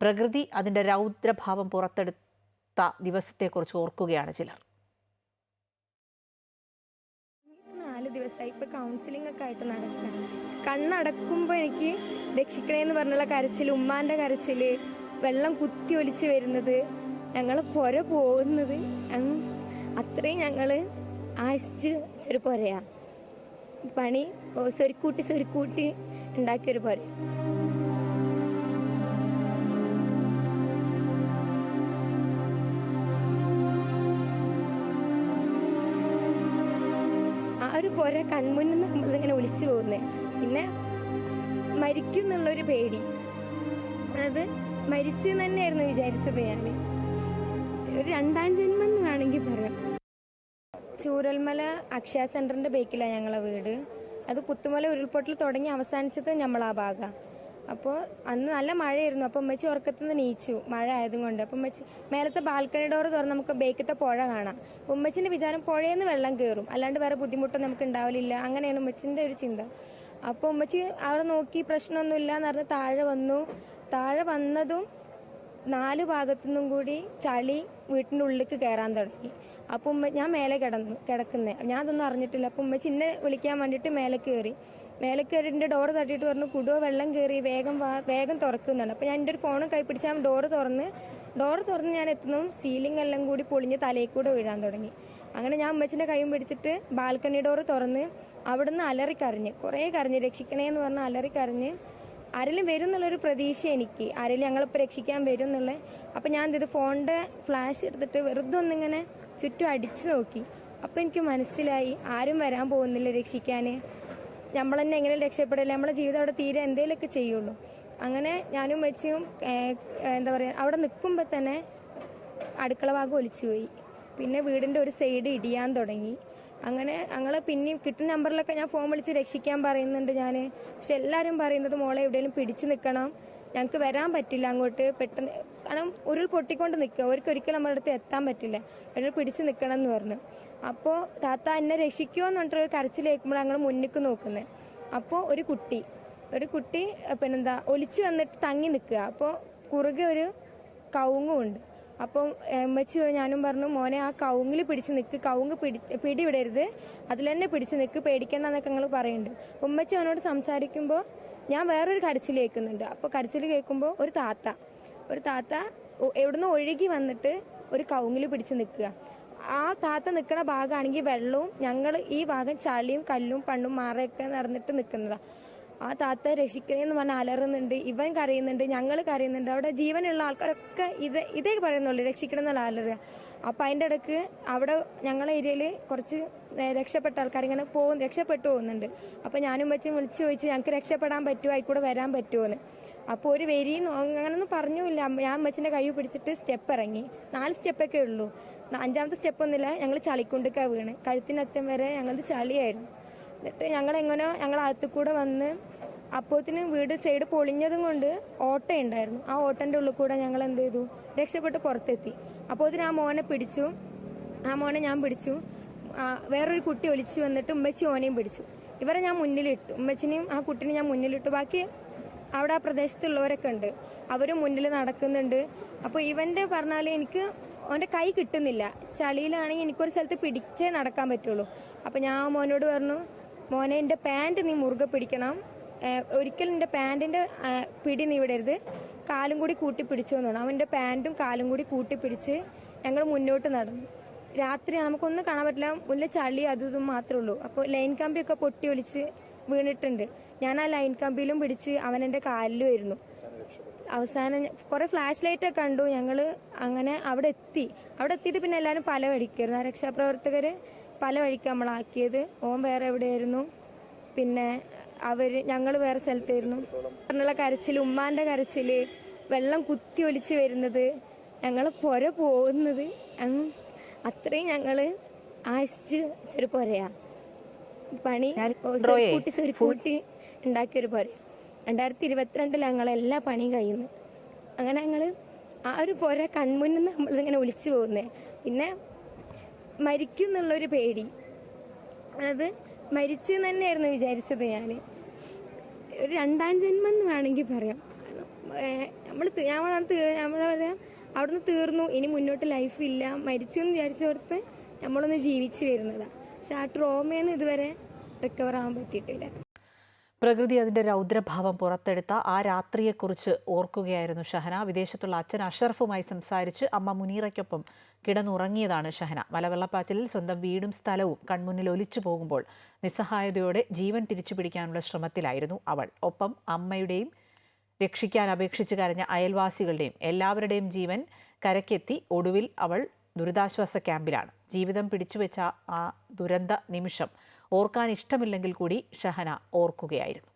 പ്രകൃതി അതിന്റെ രൗദ്രഭാവം പുറത്തെടുത്ത ദിവസത്തെക്കുറിച്ച് ഓർക്കുകയാണ് ചിലർ. നാല് ദിവസമായി ഇപ്പൊ കൗൺസിലിംഗ് ഒക്കെ ആയിട്ട് നടക്കുക കണ്ണടക്കുമ്പോൾ എനിക്ക് രക്ഷിക്കണേന്ന് പറഞ്ഞുള്ള കരച്ചിൽ ഉമ്മാന്റെ കരച്ചിൽ വെള്ളം കുത്തി ഒലിച്ച് വരുന്നത് ഞങ്ങൾ പുര പോകുന്നത് അത്രയും ഞങ്ങൾ ആശിച്ച് ഒരു പുരയാ. പണി സ്വരുക്കൂട്ടി സ്വരുക്കൂട്ടി ഉണ്ടാക്കിയൊരു പുര. ഒരു പുര കൺമുന്നിൽ നിന്ന് നമ്മളിങ്ങനെ ഒളിച്ചു പോകുന്നത് പിന്നെ മരിക്കും എന്നുള്ളൊരു പേടി. അത് മരിച്ചു തന്നെയായിരുന്നു വിചാരിച്ചത് ഞാൻ ഒരു രണ്ടാം ജന്മം എന്ന് വേണമെങ്കിൽ പറയാം. ചൂരൽമല അക്ഷയ സെന്ററിന്റെ ബേക്കിലാണ് ഞങ്ങളെ വീട്. അത് പുത്തുമല ഉരുൾപൊട്ടൽ തുടങ്ങി അവസാനിച്ചത് നമ്മളാ ഭാഗം. അപ്പോൾ അന്ന് നല്ല മഴയായിരുന്നു. അപ്പം ഉമ്മച്ചി ഉറക്കത്തുനിന്ന് നീച്ചു. മഴ ആയതുകൊണ്ട് അപ്പം ഉമ്മച്ചി മേലത്തെ ബാൽക്കണി ഡോർ തുറന്ന് നമുക്ക് ബേക്കത്തെ പുഴ കാണാം. അപ്പം ഉമ്മച്ചിന്റെ വിചാരം പുഴയിൽ നിന്ന് വെള്ളം കയറും അല്ലാണ്ട് വേറെ ബുദ്ധിമുട്ടൊന്നും നമുക്ക് ഉണ്ടാവില്ല അങ്ങനെയാണ് ഉമ്മച്ചിന്റെ ഒരു ചിന്ത. അപ്പോൾ ഉമ്മച്ചി അവിടെ നോക്കി പ്രശ്നമൊന്നുമില്ല എന്ന് പറഞ്ഞ് താഴെ വന്നു. താഴെ വന്നതും നാല് ഭാഗത്തുനിന്നും കൂടി ചളി വീട്ടിന്റെ ഉള്ളിലേക്ക് കയറാൻ തുടങ്ങി. അപ്പം ഉമ്മ ഞാൻ മേലെ കിടന്നു കിടക്കുന്നത് ഞാൻ അതൊന്നും അറിഞ്ഞിട്ടില്ല. അപ്പം ഉമ്മച്ചി എന്നെ വിളിക്കാൻ വേണ്ടിയിട്ട് മേലെ കയറി മേലെ കയറി ഡോറ് തട്ടിയിട്ട് പറഞ്ഞു കുടുവ വെള്ളം കയറി വേഗം വാ വേഗം തുറക്കുന്നുണ്ട് അപ്പം ഞാൻ എന്റെ ഒരു ഫോണും കൈ പിടിച്ചാൽ ഡോറ് തുറന്ന് ഡോറ് തുറന്ന് ഞാൻ എത്തുന്നു സീലിംഗ് എല്ലാം കൂടി പൊളിഞ്ഞ് തലയിൽ കൂടെ വീഴാൻ തുടങ്ങി. അങ്ങനെ ഞാൻ അമ്മച്ചിന്റെ കൈയും പിടിച്ചിട്ട് ബാൽക്കണി ഡോറ് തുറന്ന് അവിടുന്ന് അലറിക്കറിഞ്ഞ് കുറേ കരഞ്ഞ് രക്ഷിക്കണേ എന്ന് പറഞ്ഞ് അലറിക്കറിഞ്ഞ് ആരെങ്കിലും വരും എന്നുള്ളൊരു പ്രതീക്ഷ എനിക്ക്. ആരെങ്കിലും ഞങ്ങളിപ്പോൾ രക്ഷിക്കാൻ വരും എന്നുള്ള. അപ്പം ഞാൻ ഇത് ഫോണിന്റെ ഫ്ലാഷ് എടുത്തിട്ട് വെറുതെ ഒന്നിങ്ങനെ ചുറ്റും അടിച്ചു നോക്കി. അപ്പം എനിക്ക് മനസ്സിലായി ആരും വരാൻ പോകുന്നില്ല രക്ഷിക്കാൻ. നമ്മൾ തന്നെ എങ്ങനെ രക്ഷപ്പെടില്ല നമ്മളെ ജീവിതം അവിടെ തീരെ എന്തെങ്കിലുമൊക്കെ ചെയ്യുള്ളൂ. അങ്ങനെ ഞാനും വെച്ചും എന്താ പറയുക അവിടെ നിൽക്കുമ്പോൾ തന്നെ അടുക്കള ഭാഗം ഒലിച്ചുപോയി പിന്നെ വീടിന്റെ ഒരു സൈഡ് ഇടിയാൻ തുടങ്ങി. അങ്ങനെ ഞങ്ങളെ പിന്നെയും കിട്ടുന്ന നമ്പറിലൊക്കെ ഞാൻ ഫോൺ വിളിച്ച് രക്ഷിക്കാൻ പറയുന്നുണ്ട് ഞാൻ പക്ഷെ എല്ലാവരും പറയുന്നത് മോളെ എവിടെയെങ്കിലും പിടിച്ചു നിൽക്കണം. ഞങ്ങൾക്ക് വരാൻ പറ്റില്ല അങ്ങോട്ട്. പെട്ടെന്ന് കാരണം ഉരുൾ പൊട്ടിക്കൊണ്ട് നിൽക്കുക. അവർക്ക് ഒരിക്കലും നമ്മുടെ അടുത്ത് എത്താൻ പറ്റില്ല. എവിടെ പിടിച്ച് നിൽക്കണം എന്ന് പറഞ്ഞു. അപ്പോൾ താത്ത എന്നെ രക്ഷിക്കുമോ എന്ന് പറഞ്ഞിട്ടൊരു കരച്ചിൽ കേൾക്കുമ്പോൾ ഞങ്ങൾ മുന്നിക്ക് നോക്കുന്നത് അപ്പോൾ ഒരു കുട്ടി ഒരു കുട്ടി പിന്നെന്താ ഒലിച്ചു വന്നിട്ട് തങ്ങി നിൽക്കുക. അപ്പോൾ കുറുകെ ഒരു കവുങ്ങുണ്ട് അപ്പം എമ്മച്ചി ഞാനും പറഞ്ഞു മോനെ ആ കവുങ്ങിൽ പിടിച്ച് നിൽക്ക് കവുങ്ങ് പിടി പിടിവിടരുത്. അതിൽ തന്നെ പിടിച്ച് നിൽക്ക് പേടിക്കണ്ട എന്നൊക്കെ ഞങ്ങൾ പറയുന്നുണ്ട് ഉമ്മച്ചി അവനോട് സംസാരിക്കുമ്പോൾ ഞാൻ വേറൊരു കരച്ചിൽ കേൾക്കുന്നുണ്ട്. അപ്പോൾ കരച്ചിൽ കേൾക്കുമ്പോൾ ഒരു താത്ത ഒരു താത്ത എവിടുന്ന് ഒഴുകി വന്നിട്ട് ഒരു കൗങ്ങിൽ പിടിച്ച് നിൽക്കുക. ആ താത്ത നിൽക്കുന്ന ഭാഗമാണെങ്കിൽ വെള്ളവും ഞങ്ങൾ ഈ ഭാഗം ചളിയും കല്ലും പണ്ണും മാറയൊക്കെ നിറഞ്ഞിട്ട് നിൽക്കുന്നതാ. ആ താത്ത രക്ഷിക്കണേന്ന് പറഞ്ഞ് അലറുന്നുണ്ട് ഇവൻ കരയുന്നുണ്ട് ഞങ്ങൾ കരയുന്നുണ്ട്. അവിടെ ജീവനുള്ള ആൾക്കാരൊക്കെ ഇത് ഇതേ പറയുന്നുള്ളൂ രക്ഷിക്കണം എന്നുള്ള അലറുക അപ്പം അതിന്റെ ഇടയ്ക്ക് അവിടെ ഞങ്ങളുടെ ഏരിയയിൽ കുറച്ച് രക്ഷപ്പെട്ട ആൾക്കാർ ഇങ്ങനെ പോകും രക്ഷപ്പെട്ടു പോകുന്നുണ്ട്. അപ്പം ഞാനും വെച്ച് വിളിച്ചു ചോദിച്ച് ഞങ്ങൾക്ക് രക്ഷപ്പെടാൻ പറ്റുമോ ആയിക്കൂടെ വരാൻ പറ്റുമോ എന്ന് അപ്പോൾ ഒരു വരി അങ്ങനൊന്നും പറഞ്ഞില്ല ഞാൻ അമ്മച്ചിന്റെ കൈ പിടിച്ചിട്ട് സ്റ്റെപ്പ് ഇറങ്ങി. നാല് സ്റ്റെപ്പൊക്കെ ഉള്ളൂ. അഞ്ചാമത്തെ സ്റ്റെപ്പ് ഒന്നുമില്ല. ഞങ്ങൾ ചളിക്കുണ്ടൊക്കെ വീണ്. കഴുത്തിനറ്റം വരെ ഞങ്ങൾ ചളിയായിരുന്നു. എന്നിട്ട് ഞങ്ങൾ എങ്ങനെയോ ഞങ്ങൾ അകത്തു കൂടെ വന്ന് അപ്പോത്തിന് വീട് സൈഡ് പൊളിഞ്ഞതും കൊണ്ട് ഓട്ടയുണ്ടായിരുന്നു ആ ഓട്ടന്റെ ഉള്ളിൽ കൂടെ ഞങ്ങൾ എന്ത് ചെയ്തു? രക്ഷപ്പെട്ട് പുറത്തെത്തി. അപ്പോത്തിന് ആ മോനെ പിടിച്ചു. ആ മോനെ ഞാൻ പിടിച്ചു. വേറൊരു കുട്ടി ഒളിച്ചു വന്നിട്ട് ഉമ്മച്ചി ഓനെയും പിടിച്ചു. ഇവരെ ഞാൻ മുന്നിലിട്ടു. ഉമ്മച്ചിനെയും ആ കുട്ടിനെ ഞാൻ മുന്നിലിട്ടു. ബാക്കി അവിടെ ആ പ്രദേശത്തുള്ളവരൊക്കെ ഉണ്ട്. അവരും മുന്നിൽ നടക്കുന്നുണ്ട്. അപ്പോൾ ഇവന്റെ പറഞ്ഞാൽ എനിക്ക് അവന്റെ കൈ കിട്ടുന്നില്ല. ചളിയിലാണെങ്കിൽ എനിക്കൊരു സ്ഥലത്ത് പിടിച്ചേ നടക്കാൻ പറ്റുള്ളൂ. അപ്പോൾ ഞാൻ മോനോട് പറഞ്ഞു മോനെ എന്റെ പാന്റ് നീ മുറുകെ പിടിക്കണം. ഒരിക്കലും എന്റെ പാന്റിന്റെ പിടി നീ വിടരുത്. കാലും കൂടി കൂട്ടി പിടിച്ചു എന്നാണ് അവന്റെ പാന്റും കാലും കൂടി കൂട്ടി പിടിച്ച് ഞങ്ങൾ മുന്നോട്ട് നടന്നു. രാത്രിയാണ് നമുക്കൊന്നും കാണാൻ പറ്റില്ല. മുല്ല ചളി അതും ഇതും മാത്രമേ ഉള്ളൂ. അപ്പോൾ ലൈൻ കമ്പിയൊക്കെ പൊട്ടി ഒലിച്ച് വീണിട്ടുണ്ട്. ഞാൻ ആ ലൈൻ കമ്പിയിലും പിടിച്ച് അവൻ എന്റെ കാലിലും ആയിരുന്നു. അവസാനം കുറെ ഫ്ലാഷ് ലൈറ്റ് ഒക്കെ കണ്ടു. ഞങ്ങൾ അങ്ങനെ അവിടെ എത്തി. അവിടെ എത്തിയിട്ട് പിന്നെ എല്ലാവരും പല വഴിക്കായിരുന്നു. ആ രക്ഷാപ്രവർത്തകർ പല വഴിക്ക് നമ്മളാക്കിയത്. ഓം വേറെ എവിടെയായിരുന്നു? പിന്നെ അവർ ഞങ്ങൾ വേറെ സ്ഥലത്തായിരുന്നു. പറഞ്ഞുള്ള കരച്ചിൽ ഉമ്മാന്റെ കരച്ചിൽ വെള്ളം കുത്തി ഒലിച്ച് വരുന്നത് ഞങ്ങൾ പുര പോകുന്നത് അത്രയും ഞങ്ങൾ ആശിച്ച് ഒരു പുരയാ. പണി കൂട്ടി കൂട്ടി ഉണ്ടാക്കിയൊരു പുര. രണ്ടായിരത്തി ഇരുപത്തിരണ്ടിൽ ഞങ്ങൾ എല്ലാ പണിയും കഴിയുന്നു. അങ്ങനെ ഞങ്ങൾ ആ ഒരു പുര കൺമുന്നിൽ നിന്ന് നമ്മളിങ്ങനെ ഒലിച്ചു പോകുന്നത് പിന്നെ മരിക്കും എന്നുള്ളൊരു പേടി. അതായത് മരിച്ചു തന്നെയായിരുന്നു വിചാരിച്ചത് ഞാൻ ഒരു രണ്ടാം ജന്മം എന്ന് വേണമെങ്കിൽ പറയാം. നമ്മൾ നമ്മൾ നമ്മളവിടെ പറയാം അവിടുന്ന് തീർന്നു. ഇനി മുന്നോട്ട് ലൈഫ് ഇല്ല. മരിച്ചു എന്ന് വിചാരിച്ചോർത്ത് നമ്മളൊന്ന് ജീവിച്ചു വരുന്നതാണ് പക്ഷെ ആ ട്രോമയൊന്നും ഇതുവരെ റിക്കവർ ആവാൻ പറ്റിയിട്ടില്ല. പ്രകൃതി അതിന്റെ രൗദ്രഭാവം പുറത്തെടുത്ത ആ രാത്രിയെക്കുറിച്ച് ഓർക്കുകയായിരുന്നു ഷഹന. വിദേശത്തുള്ള അച്ഛൻ അഷറഫുമായി സംസാരിച്ച് അമ്മ മുനീറയ്ക്കൊപ്പം കിടന്നുറങ്ങിയതാണ് ഷഹന. മലവെള്ളപ്പാച്ചിലിൽ സ്വന്തം വീടും സ്ഥലവും കൺമുന്നിൽ ഒലിച്ചു പോകുമ്പോൾ നിസ്സഹായതയോടെ ജീവൻ തിരിച്ചു പിടിക്കാനുള്ള ശ്രമത്തിലായിരുന്നു അവൾ. ഒപ്പം അമ്മയുടെയും രക്ഷിക്കാൻ അപേക്ഷിച്ച് കരഞ്ഞ അയൽവാസികളുടെയും എല്ലാവരുടെയും ജീവൻ കരക്കെത്തി ഒടുവിൽ അവൾ ദുരിതാശ്വാസ ക്യാമ്പിലാണ്. ജീവിതം പിടിച്ചുവെച്ച ആ ദുരന്ത നിമിഷം ഓർക്കാൻ ഇഷ്ടമില്ലെങ്കിൽ കൂടി ഷഹന ഓർക്കുകയായിരുന്നു.